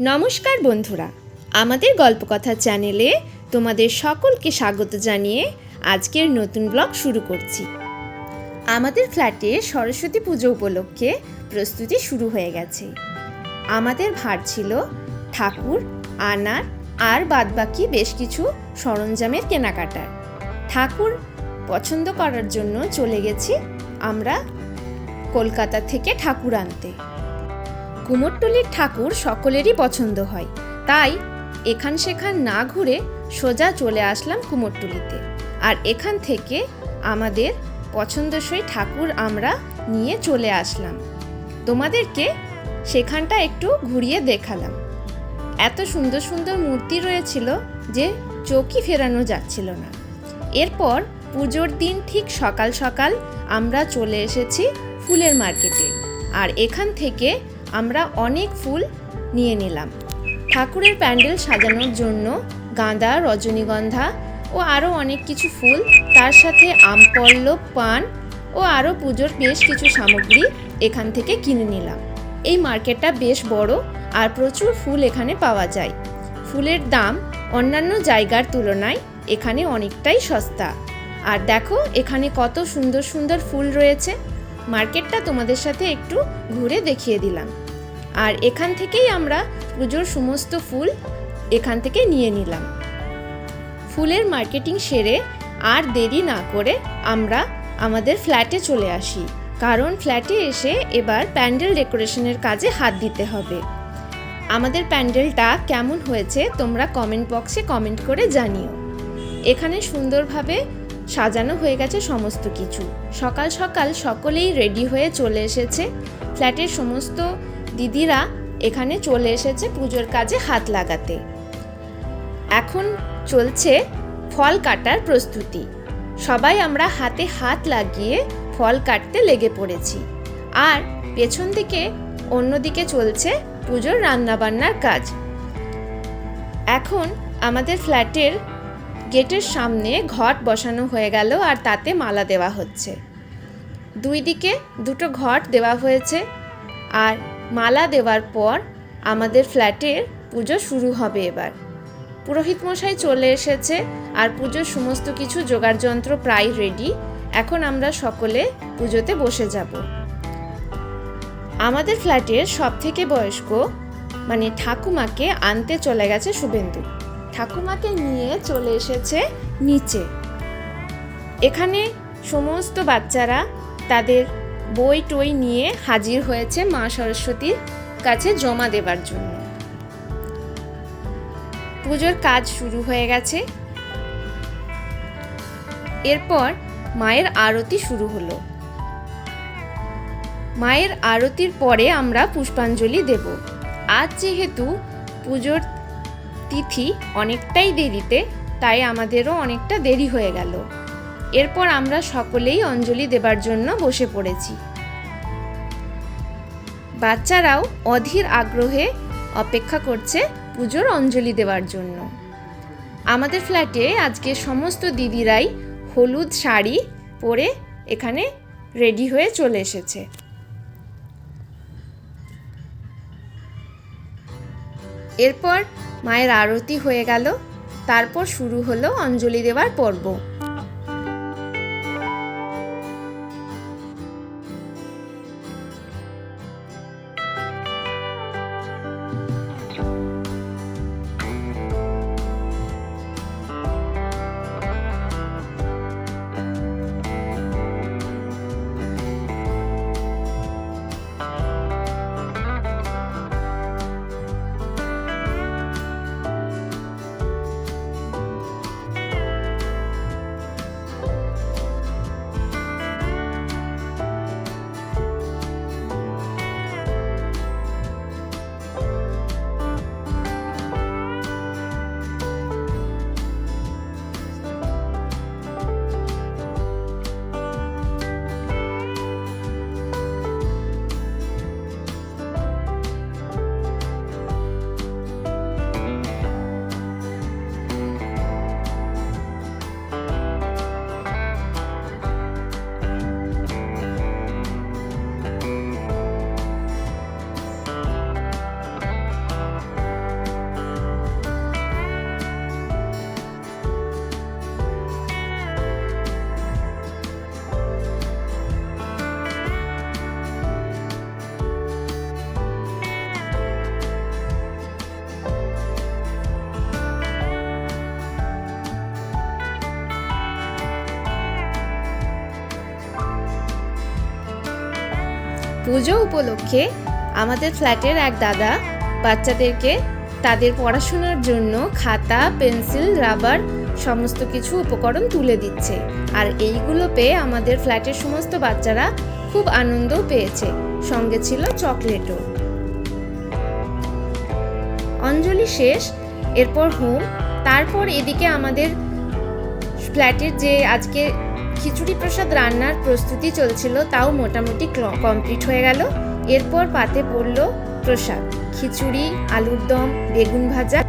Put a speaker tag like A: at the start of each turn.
A: নমস্কার বন্ধুরা। আমাদের গল্পকথা চ্যানেলে তোমাদের সকলকে স্বাগত জানিয়ে আজকের নতুন ব্লগ শুরু করছি। আমাদের ফ্ল্যাটে সরস্বতী পুজো উপলক্ষে প্রস্তুতি শুরু হয়ে গেছে। আমাদের ভার ছিল ঠাকুর, আনার আর বাদবাকি বেশ কিছু সরঞ্জামের কেনাকাটার। ঠাকুর পছন্দ করার জন্য চলে গেছি আমরা কলকাতা থেকে ঠাকুর আনতে। কুমোরটুলির ঠাকুর সকলেরই পছন্দ হয়। তাই এখান সেখান না ঘুরে সোজা চলে আসলাম কুমোরটুলিতে। আর এখান থেকে আমাদের পছন্দসই ঠাকুর আমরা নিয়ে চলে আসলাম। তোমাদেরকে সেখানটা একটু ঘুরিয়ে দেখালাম। এত সুন্দর সুন্দর মূর্তি রয়েছিল যে চোখই ফেরানো যাচ্ছিল না। এরপর পুজোর দিন ঠিক সকাল সকাল আমরা চলে এসেছি ফুলের মার্কেটে। আর এখান থেকে আমরা অনেক ফুল নিয়ে নিলাম। ঠাকুরের প্যান্ডেল সাজানোর জন্য গাঁদা, রজনীগন্ধা ও আরও অনেক কিছু ফুল, তার সাথে আমপল্লব পান ও আরও পুজোর বেশ কিছু সামগ্রী এখান থেকে কিনে নিলাম। এই মার্কেটটা বেশ বড় আর প্রচুর ফুল এখানে পাওয়া যায়। ফুলের দাম অন্যান্য জায়গার তুলনায় এখানে অনেকটাই সস্তা। আর দেখো, এখানে কত সুন্দর সুন্দর ফুল রয়েছে। মার্কেটটা তোমাদের সাথে একটু ঘুরে দেখিয়ে দিলাম। আর এখান থেকেই আমরা পুজোর সমস্ত ফুল এখান থেকে নিয়ে নিলাম। ফুলের মার্কেটিং সেরে আর দেরি না করে আমরা আমাদের ফ্ল্যাটে চলে আসি, কারণ ফ্ল্যাটে এসে এবার প্যান্ডেল ডেকোরেশনের কাজে হাত দিতে হবে। আমাদের প্যান্ডেলটা কেমন হয়েছে তোমরা কমেন্ট বক্সে কমেন্ট করে জানিও। এখানে সুন্দরভাবে সাজানো হয়ে গেছে সমস্ত কিছু। সকাল সকাল সকলেই রেডি হয়ে চলে এসেছে। ফ্ল্যাটের সমস্ত দিদিরা এখানে চলে এসেছে পুজোর কাজে হাত লাগাতে। এখন চলছে ফল কাটার প্রস্তুতি। সবাই আমরা হাতে হাত লাগিয়ে ফল কাটতে লেগে পড়েছি। আর পেছন দিকে অন্যদিকে চলছে পুজোর রান্নাবান্নার কাজ। এখন আমাদের ফ্ল্যাটের গেটের সামনে ঘট বসানো হয়ে গেল আর তাতে মালা দেওয়া হচ্ছে। দুই দিকে দুটো ঘট দেওয়া হয়েছে আর মালা দেওয়ার পর আমাদের ফ্ল্যাটের পুজো শুরু হবে এবার। পুরোহিত মশাই চলে এসেছে আর পুজোর সমস্ত কিছু জোগাড় যন্ত্র প্রায় রেডি এখন আমরা সকলে পুজোতে বসে যাব। আমাদের ফ্ল্যাটের সব থেকে বয়স্ক মানে ঠাকুমাকে আনতে চলে গেছে শুভেন্দু। ঠাকুমাকে নিয়ে চলে এসেছে নিচে। এখানে সমস্ত বাচ্চারা তাদের বই টই নিয়ে হাজির হয়েছে মা সরস্বতীর কাছে জমা দেবার জন্য। পুজোর কাজ শুরু হয়ে গেছে। এরপর মায়ের আরতি শুরু হলো। মায়ের আরতির পরে আমরা পুষ্পাঞ্জলি দেব। আজ যেহেতু পুজোর তিথি অনেকটাই দেরিতে, তাই আমাদেরও অনেকটা দেরি হয়ে গেল। এরপর আমরা সকলেই অঞ্জলি দেবার জন্য বসে পড়েছি। বাচ্চারাও অধীর আগ্রহে অপেক্ষা করছে পুজোর অঞ্জলি দেওয়ার জন্য। আমাদের ফ্ল্যাটে আজকে সমস্ত দিদিরাই হলুদ শাড়ি পরে এখানে রেডি হয়ে চলে এসেছে। এরপর মায়ের আরতি হয়ে গেল, তারপর শুরু হলো অঞ্জলি দেওয়ার পর্ব। পুজো উপলক্ষে আমাদের ফ্ল্যাটের এক দাদা বাচ্চাদেরকে তাদের পড়াশোনার জন্য খাতা, পেন্সিল, রাবার সমস্ত কিছু উপকরণ তুলে দিচ্ছে। আর এইগুলো পেয়ে আমাদের ফ্ল্যাটের সমস্ত বাচ্চারা খুব আনন্দও পেয়েছে। সঙ্গে ছিল চকলেটও। অঞ্জলি শেষ, এরপর হোম। তারপর এদিকে আমাদের ফ্ল্যাটের যে আজকে খিচুড়ি প্রসাদ রান্নার প্রস্তুতি চলছিল, তাও মোটামুটি কমপ্লিট হয়ে গেল। এরপর পাতে পড়ল প্রসাদ। খিচুড়ি, আলুর দম, বেগুন ভাজা।